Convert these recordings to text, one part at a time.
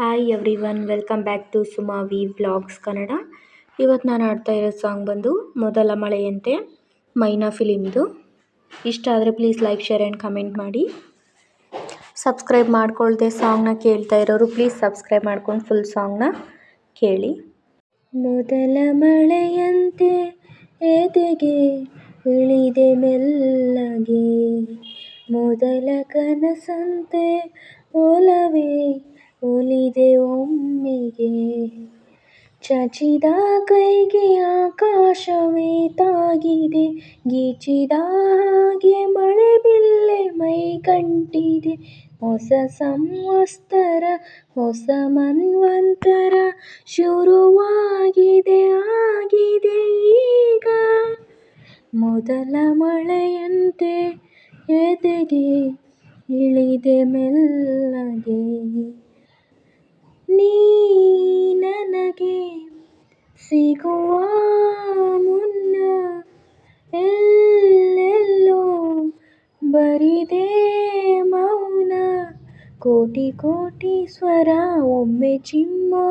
Hi everyone welcome back to Suma V vlogs Kannada ಇವತ್ತು ನಾನು ಆಡ್ತಾ ಇರೋ ಸಾಂಗ್ ಬಂದು ಮೊದಲ ಮಳೆಯಂತೆ ಮೈನಾ ಫಿಲಿಮ್ದು. ಇಷ್ಟ ಆದರೆ please like share and comment ಮಾಡಿ. ಸಬ್ಸ್ಕ್ರೈಬ್ ಮಾಡ್ಕೊಳ್ದೆ ಸಾಂಗ್ನ ಕೇಳ್ತಾ ಇರೋರು ಪ್ಲೀಸ್ ಸಬ್ಸ್ಕ್ರೈಬ್ ಮಾಡ್ಕೊಂಡು ಫುಲ್ ಸಾಂಗ್ನ ಕೇಳಿ. ಮೊದಲ ಮಳೆಯಂತೆ ಎದೆಗೆ ಇಳಿದೆ ಮೆಲ್ಲಗೆ? ಮೊದಲ ಕನಸಂತೆ ಒಲವೇ ಒಲಿದೆ ಒಮ್ಮೆಗೆ. ಚಾಚಿದ ಕೈಗೆ ಆಕಾಶವೇ ತಾಗಿದೆ. ಗೀಚಿದ ಹಾಗೆ ಮಳೆ ಬಿಲ್ಲೆ ಮೈ ಕಂಟಿದೆ. ಹೊಸ ಸಂವತ್ಸರ, ಹೊಸ ಮನ್ವಂತರ ಶುರುವಾಗಿದೆ, ಆಗಿದೆ ಈಗ. ಮೊದಲ ಮಳೆಯಂತೆ ಎದೆಗೆ ಇಳಿದೆ ಮೆಲ್ಲಗೆ ನೀ ನನಗೆ ಸಿಗುವ ಮುನ್ನ ಎಲ್ಲೆಲ್ಲೋ ಬರಿದೆ ಮೌನ. ಕೋಟಿ ಕೋಟಿ ಸ್ವರ, ಒಮ್ಮೆ ಚಿಮ್ಮೋ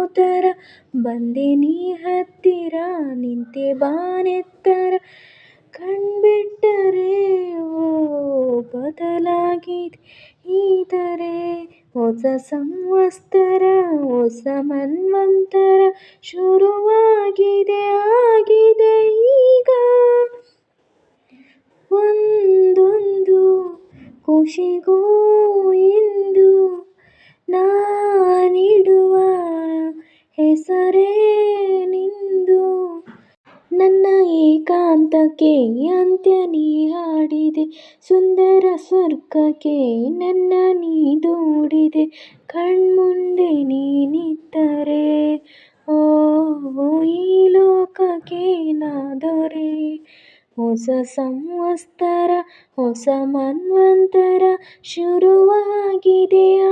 ಬಂದೆ ನೀ ಹತ್ತಿರ, ನಿಂತೆ ಬಾನೆತ್ತರ ಕಣ್ಬಿಟ್ಟರೆ ಓ ಬದಲಾಗಿದೆ. ಈದರೆ ಹೊಸ ಸಂವತ್ಸರ, ಹೊಸ ಮನ್ವಂತರ ಶುರುವಾಗಿದೆ, ಆಗಿದೆ ಈಗ. ಒಂದೊಂದು ಖುಷಿಗೂ ಇಂದು ನಾನಿಡುವ ಹೆಸರೇ ನಿಂದು ನನ್ನ ಏಕಾಂತಕ್ಕೆ ಅಂತ್ಯ ನೀ ಹಾಡಿದೆ. ಸುಂದರ ಸ್ವರ್ಗಕ್ಕೆ ನನ್ನ ನೀ ದೂಡಿದೆ. ಕಣ್ಮುಂದೆ ನೀನಿದ್ದರೆ ಓ ಈ ಲೋಕಕ್ಕೆ ನಾ ದೊರೆ. ಹೊಸ ಸಂವಸ್ತರ ಹೊಸ ಮನ್ವಂತರ ಶುರುವಾಗಿದೆ.